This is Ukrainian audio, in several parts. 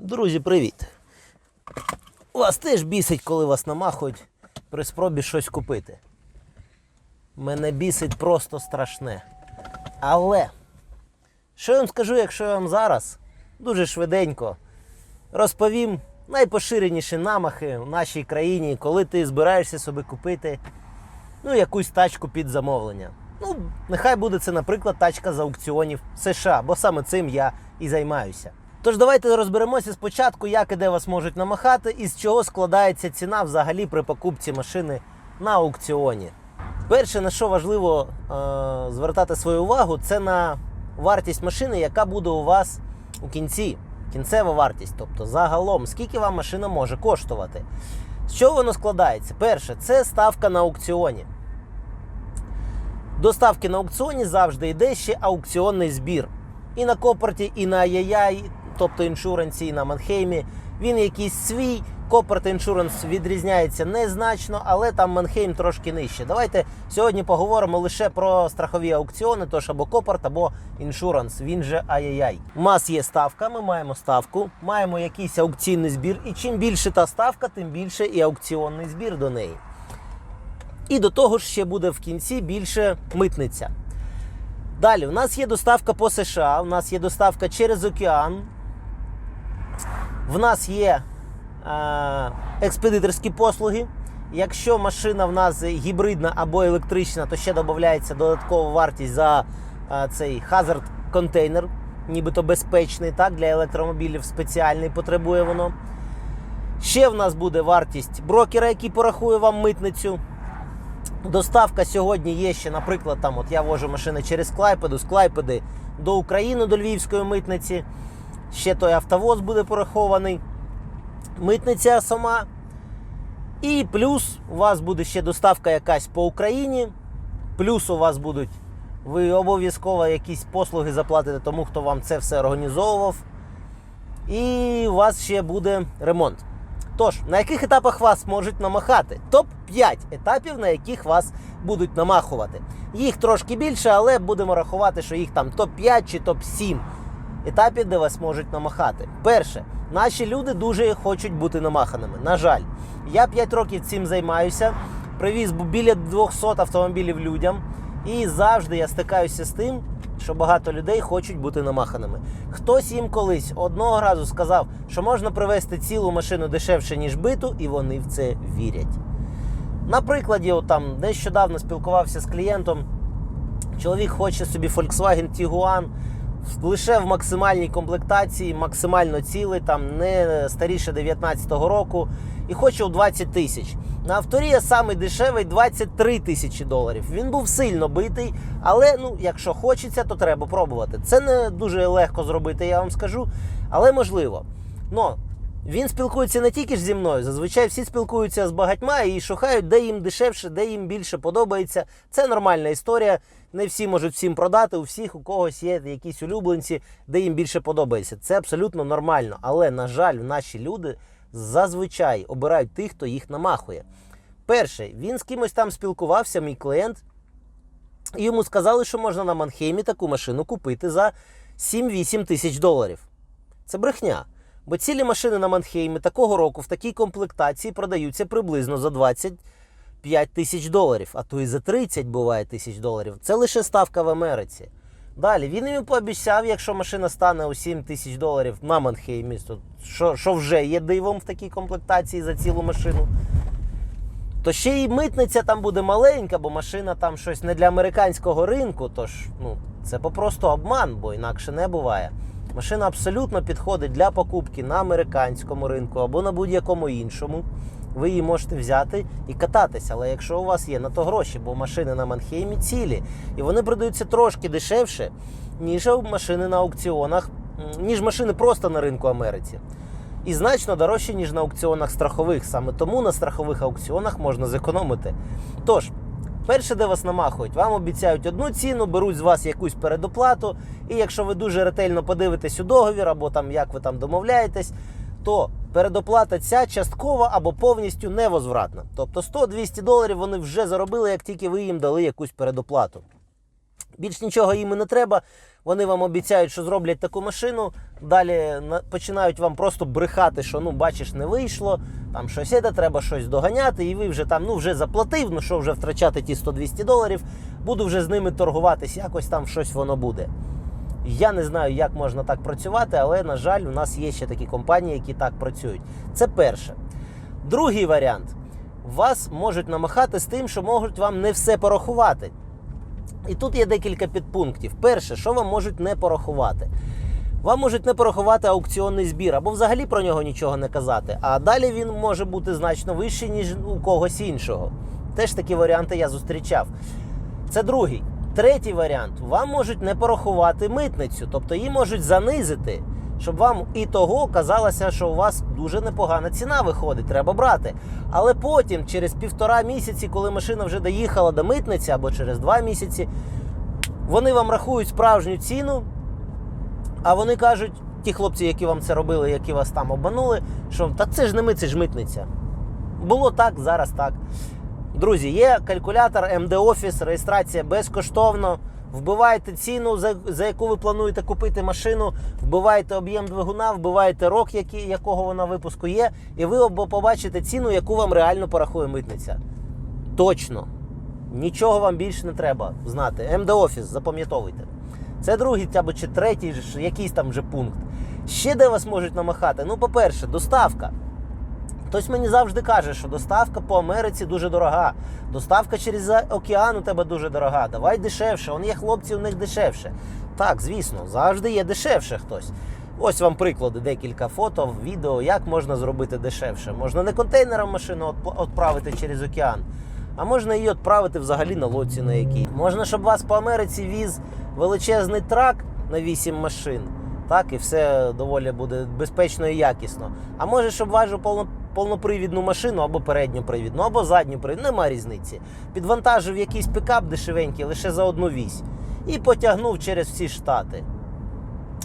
Друзі, привіт! Вас теж бісить, коли вас намахують при спробі щось купити. Мене бісить просто страшне. Але, що я вам скажу, якщо я вам зараз дуже швиденько розповім найпоширеніші намахи в нашій країні, коли ти збираєшся собі купити ну, якусь тачку під замовлення. Ну, нехай буде це, наприклад, тачка з аукціонів США, бо саме цим я і займаюся. Тож давайте розберемося спочатку, як і де вас можуть намахати, і з чого складається ціна взагалі при покупці машини на аукціоні. Перше, на що важливо е- звертати свою увагу, це на вартість машини, яка буде у вас у кінці. Кінцева вартість, тобто загалом, скільки вам машина може коштувати. З чого воно складається? Перше, це ставка на аукціоні. До ставки на аукціоні завжди йде ще аукціонний збір. І на Копорті, і на Аяяй, тобто іншуренсі, на Манхеймі. Він якийсь свій. Копорт іншуранс відрізняється незначно, але там Манхейм трошки нижче. Давайте сьогодні поговоримо лише про страхові аукціони, тож або Копорт, або іншуранс. Він же Аяяй. У нас є ставка, ми маємо ставку, маємо якийсь аукційний збір. І чим більше та ставка, тим більше і аукціонний збір до неї. І до того ж ще буде в кінці більше митниця. Далі, у нас є доставка по США, у нас є доставка через океан. В нас є е, експедиторські послуги. Якщо машина в нас гібридна або електрична, то ще додається додаткова вартість за е, цей hazard контейнер, нібито безпечний, так, для електромобілів спеціальний потребує воно. Ще в нас буде вартість брокера, який порахує вам митницю. Доставка сьогодні є ще, наприклад, там от я вожу машини через Клайпеду, з Клайпеди до України, до Львівської митниці. Ще той автовоз буде порахований. Митниця сама. І плюс у вас буде ще доставка якась по Україні. Плюс у вас будуть, ви обов'язково якісь послуги заплатите тому, хто вам це все організовував. І у вас ще буде ремонт. Тож, на яких етапах вас можуть намахати? Топ-5 етапів, на яких вас будуть намахувати. Їх трошки більше, але будемо рахувати, що їх там топ-5 чи топ-7 етапів, де вас можуть намахати. Перше, наші люди дуже хочуть бути намаханими. На жаль, я 5 років цим займаюся, привіз біля 200 автомобілів людям, і завжди я стикаюся з тим, що багато людей хочуть бути намаханими. Хтось їм колись одного разу сказав, що можна привезти цілу машину дешевше, ніж биту, і вони в це вірять. На прикладі, там нещодавно спілкувався з клієнтом. Чоловік хоче собі Volkswagen Tiguan лише в максимальній комплектації, максимально цілий, там не старіше 19-го року, і хоче у 20 тисяч. На авторія самий дешевий 23 тисячі доларів. Він був сильно битий, але ну, якщо хочеться, то треба пробувати. Це не дуже легко зробити, я вам скажу, але можливо. Но він спілкується не тільки ж зі мною. Зазвичай всі спілкуються з багатьма і шукають, де їм дешевше, де їм більше подобається. Це нормальна історія. Не всі можуть всім продати. У всіх у когось є якісь улюбленці, де їм більше подобається. Це абсолютно нормально. Але, на жаль, наші люди зазвичай обирають тих, хто їх намахує. Перше, він з кимось там спілкувався, мій клієнт. І йому сказали, що можна на Манхеймі таку машину купити за 7-8 тисяч доларів. Це брехня. Бо цілі машини на Манхеймі такого року в такій комплектації продаються приблизно за 25 тисяч доларів, а то і за 30 буває тисяч доларів. Це лише ставка в Америці. Далі він йому пообіцяв, якщо машина стане у 7 тисяч доларів на Манхеймі, то що, що вже є дивом в такій комплектації за цілу машину. То ще й митниця там буде маленька, бо машина там щось не для американського ринку. Тож ну, це попросту обман, бо інакше не буває. Машина абсолютно підходить для покупки на американському ринку або на будь-якому іншому. Ви її можете взяти і кататися. Але якщо у вас є на то гроші, бо машини на Манхеймі цілі, і вони продаються трошки дешевше, ніж машини на аукціонах, ніж машини просто на ринку Америці. І значно дорожче, ніж на аукціонах страхових. Саме тому на страхових аукціонах можна зекономити. Тож, перше, де вас намахують, вам обіцяють одну ціну, беруть з вас якусь передоплату. І якщо ви дуже ретельно подивитесь у договір, або там як ви там домовляєтесь, то передоплата ця часткова або повністю невозвратна. Тобто 100-200 доларів вони вже заробили, як тільки ви їм дали якусь передоплату. Більш нічого їм і не треба. Вони вам обіцяють, що зроблять таку машину. Далі починають вам просто брехати, що ну бачиш, не вийшло. Там щось це, треба щось доганяти, і ви вже там ну вже заплатив. Ну що вже втрачати ті 100-200 доларів. Буду вже з ними торгуватись, якось там щось воно буде. Я не знаю, як можна так працювати, але на жаль, у нас є ще такі компанії, які так працюють. Це перше. Другий варіант. Вас можуть намахати з тим, що можуть вам не все порахувати. І тут є декілька підпунктів. Перше, що вам можуть не порахувати. Вам можуть не порахувати аукціонний збір або взагалі про нього нічого не казати. А далі він може бути значно вищий, ніж у когось іншого. Теж такі варіанти я зустрічав. Це другий. Третій варіант. Вам можуть не порахувати митницю, тобто її можуть занизити, щоб вам і того казалося, що у вас дуже непогана ціна виходить, треба брати. Але потім, через півтора місяці, коли машина вже доїхала до митниці, або через два місяці, вони вам рахують справжню ціну, а вони кажуть, ті хлопці, які вам це робили, які вас там обманули, що та це ж не ми, це ж митниця. Було так, зараз так. Друзі, є калькулятор MD Office, реєстрація безкоштовно. Вбиваєте ціну, за, яку ви плануєте купити машину, вбиваєте об'єм двигуна, вбиваєте рок, якого вона випуску є, і ви побачите ціну, яку вам реально порахує митниця. Точно. Нічого вам більше не треба знати. MD Office, запам'ятовуйте. Це другий або чи третій, якийсь там вже пункт. Ще де вас можуть намахати? Ну, по-перше, доставка. Хтось мені завжди каже, що доставка по Америці дуже дорога. Доставка через океан у тебе дуже дорога. Давай дешевше. Он є хлопці, у них дешевше. Так, звісно, завжди є дешевше хтось. Ось вам приклади, декілька фото, відео, як можна зробити дешевше. Можна не контейнером машину відправити через океан, а можна її відправити взагалі на лодці на якій. Можна, щоб вас по Америці віз величезний трак на 8 машин. Так, і все доволі буде безпечно і якісно. А може, щоб вашу повно, повнопривідну машину або передньопривідну, або задню привідну, нема різниці. Підвантажив якийсь пікап дешевенький лише за одну вісь і потягнув через всі штати.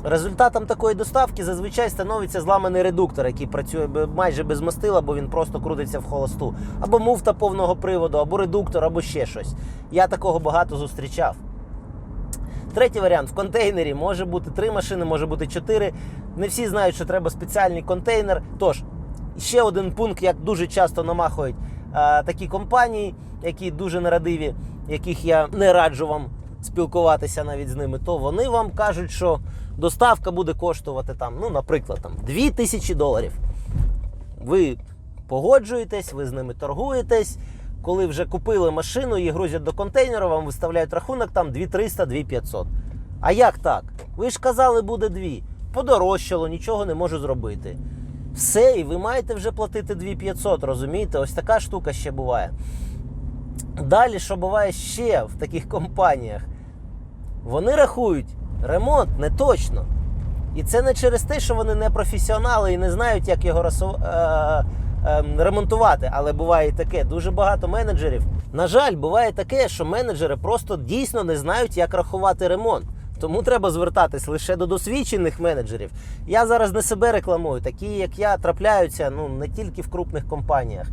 Результатом такої доставки зазвичай становиться зламаний редуктор, який працює майже без мастила, бо він просто крутиться в холосту. Або муфта повного приводу, або редуктор, або ще щось. Я такого багато зустрічав. Третій варіант в контейнері може бути три машини, може бути чотири. Не всі знають, що треба спеціальний контейнер. Тож, ще один пункт, як дуже часто намахують а, такі компанії, які дуже нерадиві, яких я не раджу вам спілкуватися навіть з ними, то вони вам кажуть, що доставка буде коштувати там, ну, наприклад, там 2000 доларів. Ви погоджуєтесь, ви з ними торгуєтесь. Коли вже купили машину, її грузять до контейнера, вам виставляють рахунок там 2300, 2500. А як так? Ви ж казали, буде дві. Подорожчало, нічого не можу зробити. Все, і ви маєте вже платити 2500, розумієте? Ось така штука ще буває. Далі, що буває ще в таких компаніях, вони рахують ремонт не точно. І це не через те, що вони не професіонали і не знають, як його расу- е- е- ремонтувати. Але буває таке. Дуже багато менеджерів. На жаль, буває таке, що менеджери просто дійсно не знають, як рахувати ремонт. Тому треба звертатись лише до досвідчених менеджерів. Я зараз не себе рекламую, такі як я трапляються ну не тільки в крупних компаніях.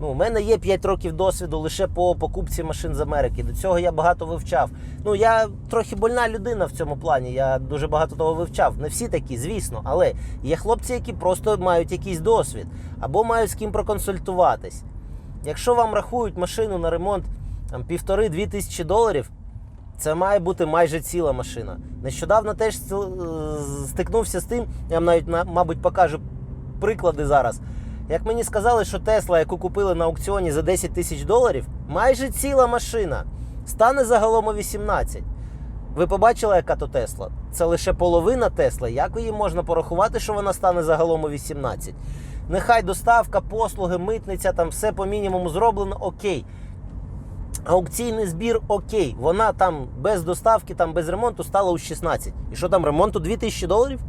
Ну, у мене є 5 років досвіду лише по покупці машин з Америки. До цього я багато вивчав. Ну, я трохи больна людина в цьому плані. Я дуже багато того вивчав. Не всі такі, звісно, але є хлопці, які просто мають якийсь досвід або мають з ким проконсультуватись. Якщо вам рахують машину на ремонт півтори-дві тисячі доларів, це має бути майже ціла машина. Нещодавно теж стикнувся з тим, я вам навіть мабуть покажу приклади зараз. Як мені сказали, що Тесла, яку купили на аукціоні за 10 тисяч доларів, майже ціла машина, стане загалом у 18. Ви побачили, яка то Тесла? Це лише половина Тесла. Як її можна порахувати, що вона стане загалом у 18? Нехай доставка, послуги, митниця, там все по мінімуму зроблено, окей. Аукційний збір окей. Вона там без доставки, там без ремонту стала у 16. І що там, ремонту 2000 доларів?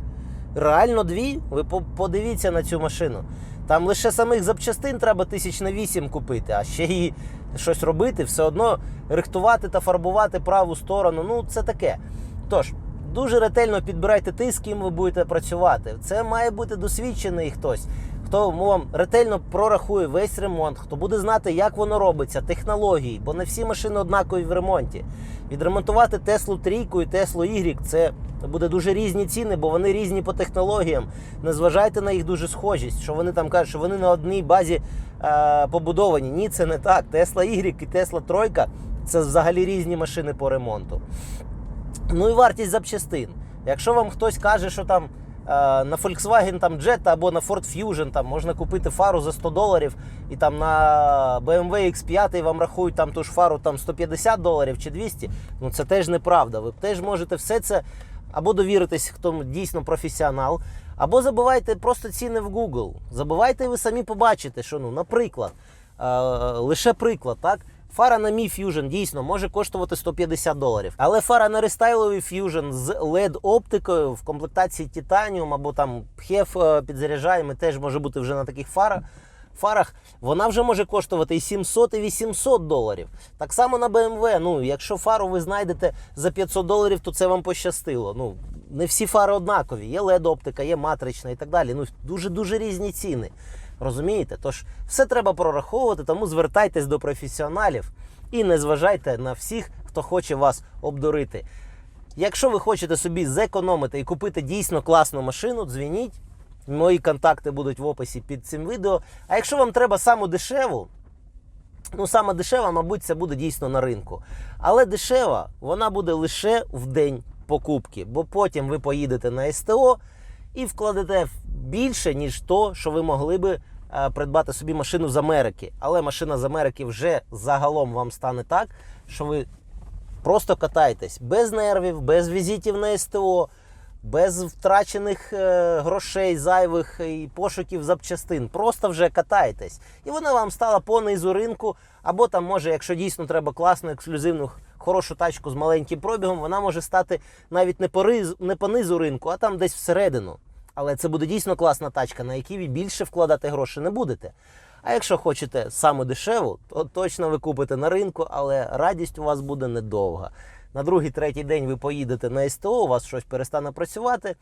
Реально дві? Ви подивіться на цю машину. Там лише самих запчастин треба тисяч на 8 купити, а ще її щось робити, все одно рихтувати та фарбувати праву сторону. Ну, це таке. Тож, дуже ретельно підбирайте ти, з ким ви будете працювати. Це має бути досвідчений хтось. Хто вам ретельно прорахує весь ремонт, хто буде знати, як воно робиться, технології, бо не всі машини однакові в ремонті. Відремонтувати Теслу трійку і Теслу Y це буде дуже різні ціни, бо вони різні по технологіям. Не зважайте на їх дуже схожість, що вони там кажуть, що вони на одній базі е, побудовані. Ні, це не так. Тесла Y і Тесла Тройка це взагалі різні машини по ремонту. Ну і вартість запчастин. Якщо вам хтось каже, що там на Volkswagen там Jetta або на Ford Fusion там можна купити фару за 100 доларів, і там на BMW X5 вам рахують там ту ж фару там 150 доларів чи 200, ну це теж неправда. Ви теж можете все це або довіритись, хто дійсно професіонал, або забивайте просто ціни в Google. Забивайте, і ви самі побачите, що ну, наприклад, е, лише приклад, так. Фара на Mi Fusion дійсно може коштувати 150 доларів. Але фара на рестайловий Fusion з LED оптикою в комплектації Titanium або там HEF підзаряджаємо теж може бути вже на таких фарах. Фарах вона вже може коштувати і 700, і 800 доларів. Так само на BMW. Ну, якщо фару ви знайдете за 500 доларів, то це вам пощастило. Ну, не всі фари однакові. Є LED оптика, є матрична і так далі. Ну, дуже дуже різні ціни. Розумієте? Тож все треба прораховувати, тому звертайтесь до професіоналів і не зважайте на всіх, хто хоче вас обдурити. Якщо ви хочете собі зекономити і купити дійсно класну машину, дзвініть. Мої контакти будуть в описі під цим відео. А якщо вам треба саму дешеву, ну саме дешева, мабуть, це буде дійсно на ринку. Але дешева вона буде лише в день покупки, бо потім ви поїдете на СТО і вкладете більше, ніж то, що ви могли би е, придбати собі машину з Америки. Але машина з Америки вже загалом вам стане так, що ви просто катаєтесь без нервів, без візитів на СТО, без втрачених е, грошей, зайвих і пошуків запчастин. Просто вже катаєтесь. І вона вам стала по низу ринку, або там може, якщо дійсно треба класну, ексклюзивну, хорошу тачку з маленьким пробігом, вона може стати навіть не по, риз, не по низу ринку, а там десь всередину. Але це буде дійсно класна тачка, на якій ви більше вкладати гроші не будете. А якщо хочете саме дешеву, то точно ви купите на ринку, але радість у вас буде недовга. На другий, третій день ви поїдете на СТО, у вас щось перестане працювати.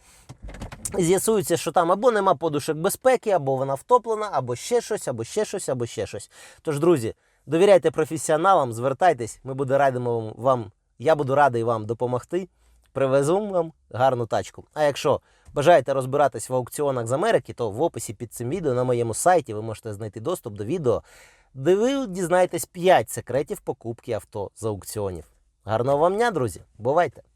З'ясується, що там або нема подушок безпеки, або вона втоплена, або ще щось, або ще щось, або ще щось. Тож, друзі, довіряйте професіоналам, звертайтесь, ми буде радимо вам, я буду радий вам допомогти. Привезу вам гарну тачку. А якщо бажаєте розбиратись в аукціонах з Америки, то в описі під цим відео на моєму сайті ви можете знайти доступ до відео, де ви дізнаєтесь 5 секретів покупки авто з аукціонів. Гарного вам дня, друзі! Бувайте!